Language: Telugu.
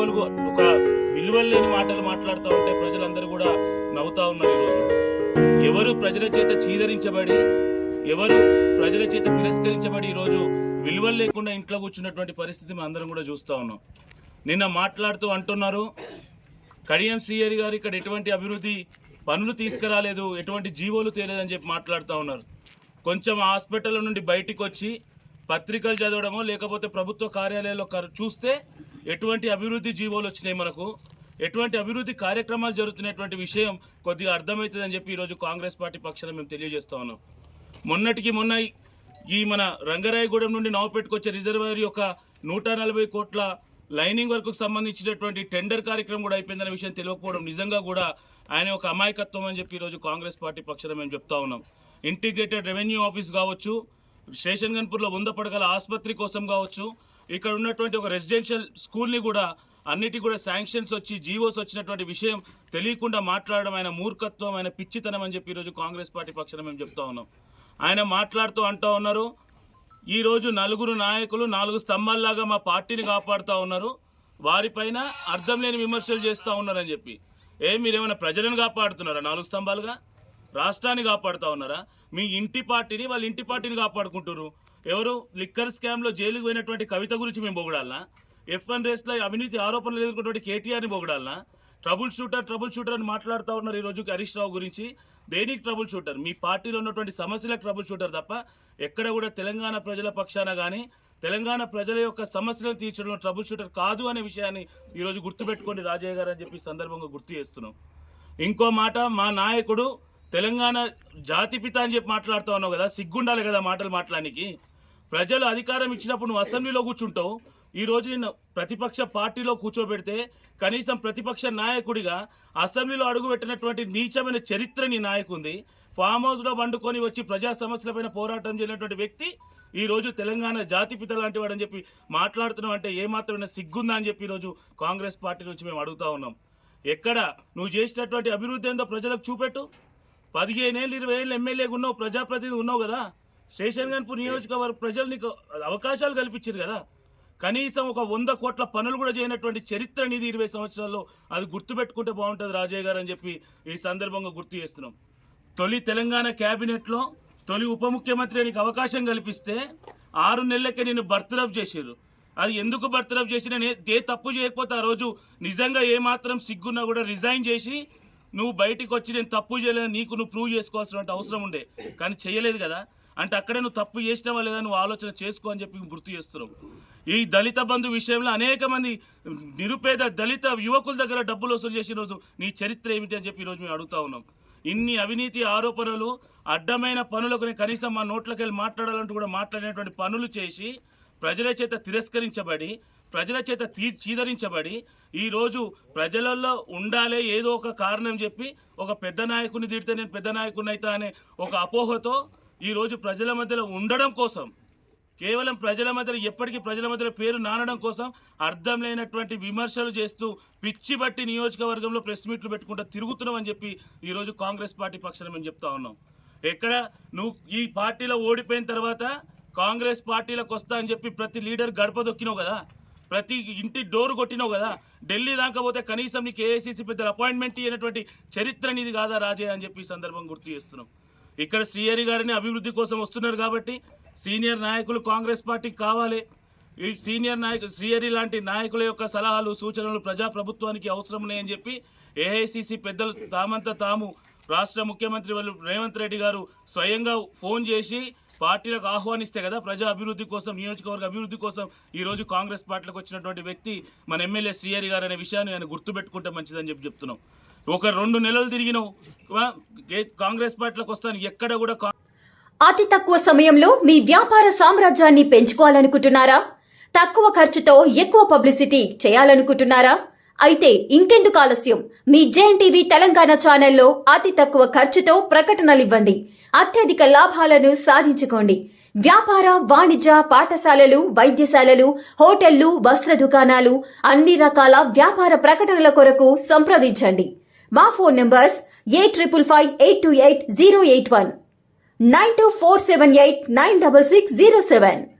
అడ్డగోలు ఒక విలువలు లేని మాటలు మాట్లాడుతూ ఉంటే ప్రజలందరూ కూడా నవ్వుతా ఉన్నారు ఈరోజు ఎవరు ప్రజల చేత చీదరించబడి ఎవరు ప్రజల చేత తిరస్కరించబడి ఈరోజు విలువలు లేకుండా ఇంట్లో కూర్చున్నటువంటి పరిస్థితి మనం అందరం కూడా చూస్తూ ఉన్నాం. నిన్న మాట్లాడుతూ అంటున్నారు కడియం శ్రీయరి గారు ఇక్కడ ఎటువంటి అభివృద్ధి పనులు తీసుకురాలేదు ఎటువంటి జీవోలు తేలేదని చెప్పి మాట్లాడుతూ ఉన్నారు. కొంచెం హాస్పిటల్ నుండి బయటికి వచ్చి పత్రికలు చదవడమో లేకపోతే ప్రభుత్వ కార్యాలయాల్లో చూస్తే ఎటువంటి అభివృద్ధి జీవోలు వచ్చినాయి మనకు? ఎటువంటి అభివృద్ధి కార్యక్రమాలు జరుగుతున్నటువంటి విషయం కొద్దిగా అర్థమవుతుందని చెప్పి ఈరోజు కాంగ్రెస్ పార్టీ పక్షాన మేము తెలియజేస్తా ఉన్నాం. మొన్నటికి మొన్న ఈ- మన రంగరాయగూడెం నుండి నవపెట్టుకొచ్చే రిజర్వాయర్ యొక్క నూట నలభై కోట్ల లైనింగ్ వరకు సంబంధించినటువంటి టెండర్ కార్యక్రమం కూడా అయిపోయిందనే విషయం తెలియకపోవడం నిజంగా కూడా ఆయన ఒక అమాయకత్వం అని చెప్పి ఈరోజు కాంగ్రెస్ పార్టీ పక్షాన మేము చెప్తా ఉన్నాం. ఇంటిగ్రేటెడ్ రెవెన్యూ ఆఫీస్ కావచ్చు స్టేషన్ గన్పూర్లో వంద పడగల ఆసుపత్రి కోసం కావచ్చు ఇక్కడ ఉన్నటువంటి ఒక రెసిడెన్షియల్ స్కూల్ని కూడా అన్నిటి కూడా శాంక్షన్స్ వచ్చి జీవోస్ వచ్చినటువంటి విషయం తెలియకుండా మాట్లాడడం ఆయన మూర్ఖత్వం ఆయన పిచ్చితనం అని చెప్పి ఈరోజు కాంగ్రెస్ పార్టీ పక్షాన మేము చెప్తా ఉన్నాం. ఆయన మాట్లాడుతూ అంటూ ఉన్నారు ఈరోజు నలుగురు నాయకులు నాలుగు స్తంభాల్లాగా మా పార్టీని కాపాడుతూ ఉన్నారు వారిపైన అర్థం లేని విమర్శలు చేస్తూ ఉన్నారని చెప్పి. ఏ మీరేమైనా ప్రజలను కాపాడుతున్నారా నాలుగు స్తంభాలుగా? రాష్ట్రాన్ని కాపాడుతూ ఉన్నారా? మీ ఇంటి పార్టీని వాళ్ళ ఇంటి పార్టీని కాపాడుకుంటున్నారు ఎవరు? లిక్కర్ స్కామ్లో జైలుకు పోయినటువంటి కవిత గురించి మేము పొగడాలనా? ఎఫ్ వన్ రేస్లో అవినీతి ఆరోపణలు ఎదుర్కొన్నటువంటి కేటీఆర్ని పొగడాలనా? ట్రబుల్ షూటర్ ట్రబుల్ షూటర్ అని మాట్లాడుతూ ఉన్నారు ఈ రోజు హరీష్ రావు గురించి. దేనికి ట్రబుల్ షూటర్? మీ పార్టీలో ఉన్నటువంటి సమస్యలకు ట్రబుల్ షూటర్ తప్ప ఎక్కడ కూడా తెలంగాణ ప్రజల పక్షాన కానీ తెలంగాణ ప్రజల యొక్క సమస్యలను తీర్చడంలో ట్రబుల్ షూటర్ కాదు అనే విషయాన్ని ఈరోజు గుర్తుపెట్టుకోండి రాజయ్య గారు అని చెప్పి సందర్భంగా గుర్తు చేస్తున్నాం. ఇంకో మాట మా నాయకుడు తెలంగాణ జాతిపిత అని చెప్పి మాట్లాడుతూ ఉన్నావు కదా సిగ్గుండాలి కదా మాటలు మాట్లాడానికి ప్రజలు అధికారం ఇచ్చినప్పుడు నువ్వు అసెంబ్లీలో కూర్చుంటావు. ఈ రోజు నిన్ను ప్రతిపక్ష పార్టీలో కూర్చోబెడితే కనీసం ప్రతిపక్ష నాయకుడిగా అసెంబ్లీలో అడుగుపెట్టినటువంటి నీచమైన చరిత్ర నీ నాయకుంది. ఫామ్ హౌస్లో వండుకొని వచ్చి ప్రజా సమస్యలపైన పోరాటం చేయనటువంటి వ్యక్తి ఈ రోజు తెలంగాణ జాతిపిత లాంటి వాడని చెప్పి మాట్లాడుతున్నావు అంటే ఏమాత్రమైన సిగ్గుందా అని చెప్పి ఈరోజు కాంగ్రెస్ పార్టీ నుంచి మేము అడుగుతా ఉన్నాం. ఎక్కడ? నువ్వు చేసినటువంటి అభివృద్ధి ఏందో ప్రజలకు చూపెట్టు. పదిహేనేళ్ళు ఇరవై ఏళ్ళు ఎమ్మెల్యేగా ఉన్నావు ప్రజాప్రతినిధి ఉన్నావు కదా. స్టేషన్ నియోజకవర్గ ప్రజలు నీకు అవకాశాలు కల్పించారు కదా. కనీసం ఒక వంద కోట్ల పనులు కూడా చేయనటువంటి చరిత్ర నిధి ఇరవై సంవత్సరాల్లో. అది గుర్తుపెట్టుకుంటే బాగుంటుంది రాజయ్య గారు అని చెప్పి ఈ సందర్భంగా గుర్తు చేస్తున్నాం. తొలి తెలంగాణ క్యాబినెట్లో తొలి ఉప ముఖ్యమంత్రి నీకు అవకాశం కల్పిస్తే ఆరు నెలలకే నేను బర్తరఫ్ చేశారు అది ఎందుకు బర్తరఫ్ చేసినా నేను ఏ- ఏ తప్పు చేయకపోతే ఆ రోజు నిజంగా ఏమాత్రం సిగ్గున్నా కూడా రిజైన్ చేసి నువ్వు బయటికి వచ్చి నేను తప్పు చేయలేదు నీకు నువ్వు ప్రూవ్ చేసుకోవాల్సిన అవసరం ఉండే. కానీ చేయలేదు కదా. అంటే అక్కడే నువ్వు తప్పు చేసినావా లేదా నువ్వు ఆలోచన చేసుకో అని చెప్పి గుర్తు చేస్తున్నావు. ఈ దళిత బంధు విషయంలో అనేక మంది నిరుపేద దళిత యువకుల దగ్గర డబ్బులు వసూలు చేసిన రోజు నీ చరిత్ర ఏమిటి అని చెప్పి ఈరోజు మేము అడుగుతా ఉన్నాం. ఇన్ని అవినీతి ఆరోపణలు అడ్డమైన పనులకు నేను కనీసం మా నోట్లోకి వెళ్ళి మాట్లాడాలంటూ కూడా మాట్లాడేటువంటి పనులు చేసి ప్రజల చేత తిరస్కరించబడి ప్రజల చేత తీ చీదరించబడి ఈరోజు ప్రజలలో ఉండాలే ఏదో ఒక కారణం చెప్పి ఒక పెద్ద నాయకుని తిడితే నేను పెద్ద నాయకుని అవుతా అనే ఒక అపోహతో ఈరోజు ప్రజల మధ్యలో ఉండడం కోసం కేవలం ప్రజల మధ్యలో ఎప్పటికీ ప్రజల మధ్యలో పేరు నానడం కోసం అర్థం లేనటువంటి విమర్శలు చేస్తూ పిచ్చి బట్టి నియోజకవర్గంలో ప్రెస్ మీట్లు పెట్టుకుంటూ తిరుగుతున్నామని చెప్పి ఈరోజు కాంగ్రెస్ పార్టీ పక్షాన మేము చెప్తా ఉన్నాం. ఎక్కడ నువ్వు ఈ పార్టీలో ఓడిపోయిన తర్వాత కాంగ్రెస్ పార్టీలకు వస్తా అని చెప్పి ప్రతి లీడర్ గడప దొక్కినావు కదా? ప్రతి ఇంటి డోర్ కొట్టినావు కదా? ఢిల్లీ దాకా పోతే కనీసం నీకు ఏఐసీసీ పెద్ద అపాయింట్మెంట్ ఇవ్వనటువంటి చరిత్ర నీది కాదా రాజయ్య అని చెప్పి సందర్భం గుర్తు చేస్తున్నాం. ఇక్కడ శ్రీహరి గారిని అభివృద్ధి కోసం వస్తున్నారు కాబట్టి సీనియర్ నాయకులు కాంగ్రెస్ పార్టీకి కావాలి. ఈ సీనియర్ నాయకులు శ్రీహరి లాంటి నాయకుల యొక్క సలహాలు సూచనలు ప్రజాప్రభుత్వానికి అవసరం ఉన్నాయని చెప్పి ఏఐసిసి పెద్దలు తామంతా తాము రాష్ట్ర ముఖ్యమంత్రి వాళ్ళు రేవంత్ రెడ్డి గారు స్వయంగా ఫోన్ చేసి పార్టీలకు ఆహ్వానిస్తే కదా ప్రజా అభివృద్ధి కోసం నియోజకవర్గ అభివృద్ధి కోసం ఈ రోజు కాంగ్రెస్ పార్టీలకు వచ్చినటువంటి వ్యక్తి మన ఎమ్మెల్యే శ్రీహరి గారు అనే విషయాన్ని ఆయన గుర్తుపెట్టుకుంటే మంచిదని చెప్పి చెప్తున్నాం. ఒక రెండు నెలలు తిరిగినావు కాంగ్రెస్ పార్టీలకు వస్తాను. ఎక్కడ కూడా అతి తక్కువ సమయంలో మీ వ్యాపార సామ్రాజ్యాన్ని పెంచుకోవాలనుకుంటున్నారా? తక్కువ ఖర్చుతో ఎక్కువ పబ్లిసిటీ చేయాలనుకుంటున్నారా? అయితే ఇంకెందుకు ఆలస్యం? మీ జేఎన్ టీవీ తెలంగాణ ఛానల్లో అతి తక్కువ ఖర్చుతో ప్రకటనలివ్వండి. అత్యధిక లాభాలను సాధించుకోండి. వ్యాపార వాణిజ్య పాఠశాలలు వైద్యశాలలు హోటళ్ళు వస్త్ర దుకాణాలు అన్ని రకాల వ్యాపార ప్రకటనల కొరకు సంప్రదించండి. My phone numbers 8558 081 92478 96607.